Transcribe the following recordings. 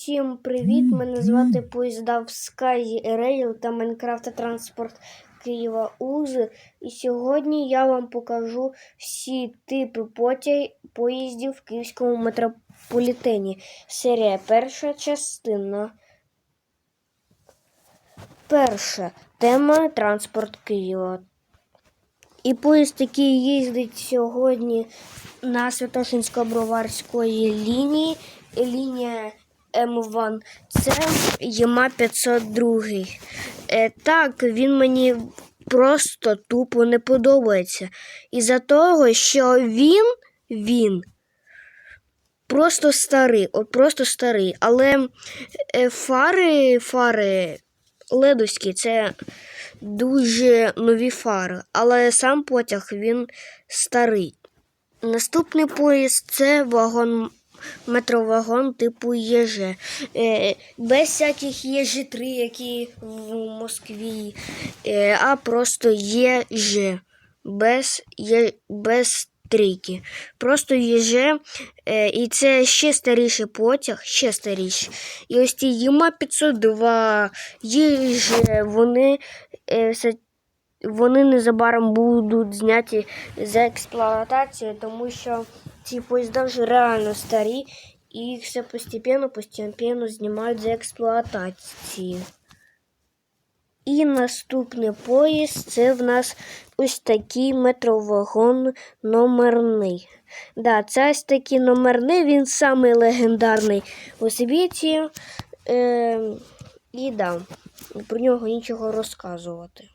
Всім привіт! Мене звати Поїздав Sky Rail та Minecraft Транспорт Києва УЗ. І сьогодні я вам покажу всі типи потяг... поїздів в Київському метрополітені. Серія перша частина. Перша тема транспорт Києва. І поїзд, який їздить сьогодні на Святошинсько-Броварської лінії, лінія М1, це ЄМА 502. Е, так, він мені просто тупо не подобається. Із-за того, що він, він просто старий, от просто старий. Але е, фари, фари ледовські, це дуже нові фари, але сам потяг він старий. Наступний поїзд це вагон, метровагон типу ЄЖ. Е, без всяких ЄЖ-3, які в Москві, е, а просто ЄЖ. Без, є, без трійки. Просто ЄЖ. Е, і це ще старіший потяг, ще старіший. І ось ті ЄМА 502, ЄЖ, вони е, вони незабаром будуть зняті з експлуатації, тому що ці поїзда вже реально старі, і їх все постепенно знімають з експлуатації. І наступний поїзд це в нас ось такий метровагон номерний. Да, це ось такий номерний, він самий легендарний у світі. Е, і да, про нього нічого розказувати.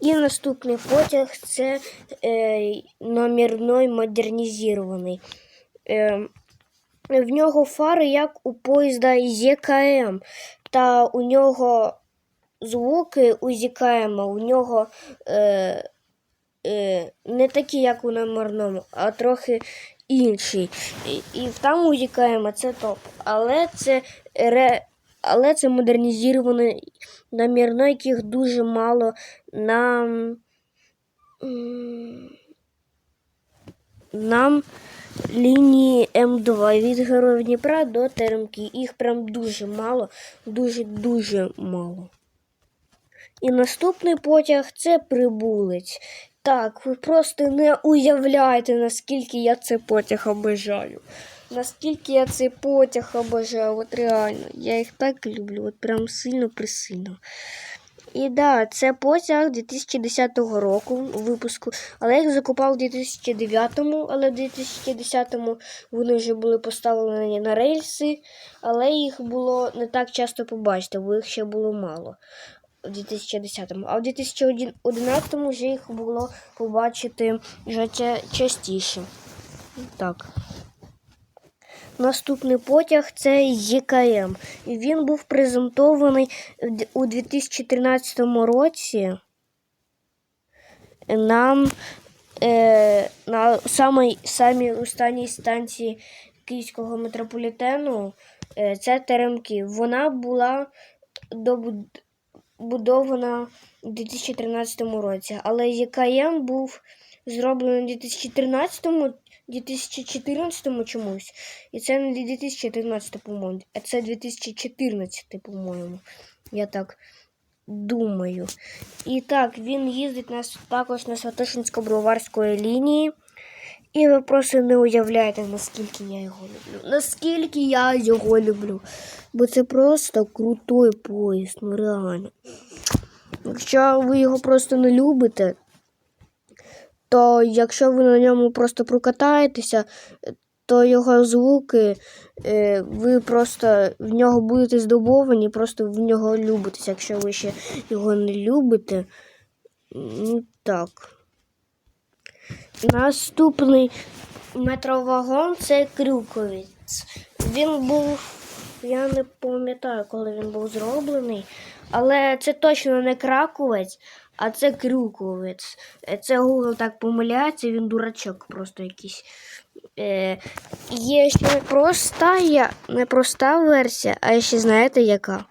І наступний потяг це е, номерной модернізований. Е, в нього фари, як у поїзда ЄКМ, та у нього звуки у ЗКМ, у нього е, е, не такі, як у номерному, а трохи інші. І, і там у ЗКМ це топ. Але це ре, але це модернізований номерно, яких дуже мало нам нам лінії М2 від Героїв Дніпра до Теремки. Їх прям дуже мало, дуже-дуже мало. І наступний потяг це прибулець. Так, ви просто не уявляєте, наскільки я цей потяг обожаю. Наскільки я цей потяг обожаю, от реально. Я їх так люблю, от прям сильно-присильно. І да, це потяг 2010 року випуску, але їх закупав у 2009-му, але в 2010-му вони вже були поставлені на рельси, але їх було не так часто побачити, бо їх ще було мало у 2010-му. А в 2011-му вже їх було побачити вже частіше. Так. Наступний потяг це ЄКМ. І він був презентований у 2013 році нам е, на самій, самій останній станції Київського метрополітену. Е, це Теремки. Вона була добудована у 2013 році, але ЄКМ був зроблений у 2013 році. 2014 чомусь. І це не 2013, по-моєму, а це 2014, по-моєму. Я так думаю. І так, він їздить нас також на Святошинсько-Броварської лінії. І ви просто не уявляєте, наскільки я його люблю. Наскільки я його люблю. Бо це просто крутой поїзд, ну реально. Якщо ви його просто не любите, то якщо ви на ньому просто прокатаєтеся, то його звуки, е, ви просто в нього будете здобовані, просто в нього любитеся. Якщо ви ще його не любите, ну так. Наступний метровагон це Крюковець. Він був, я не пам'ятаю, коли він був зроблений, але це точно не краковець, а це крюковець. Це Google так помиляється, він дурачок просто якийсь. Е, Є ще проста, не проста версія, а ще знаєте яка?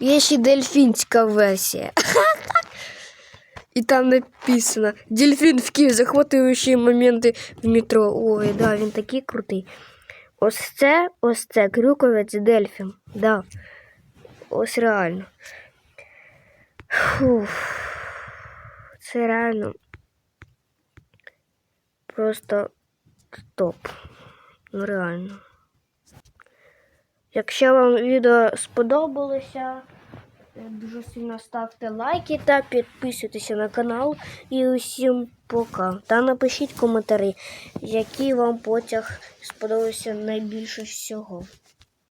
Є ще дельфінська версія. І там написано Дельфін в Київ, захватуючі моменти в метро. Ой, да, він такий крутий. Ось це, ось це, крюковець Дельфін. Да. Ось реально. Фух. Це реально. Просто топ. Ну реально. Якщо вам відео сподобалося, е, дуже сильно ставте лайки та підписуйтеся на канал. І усім пока. Та напишіть коментарі, який вам потяг сподобався найбільше всього.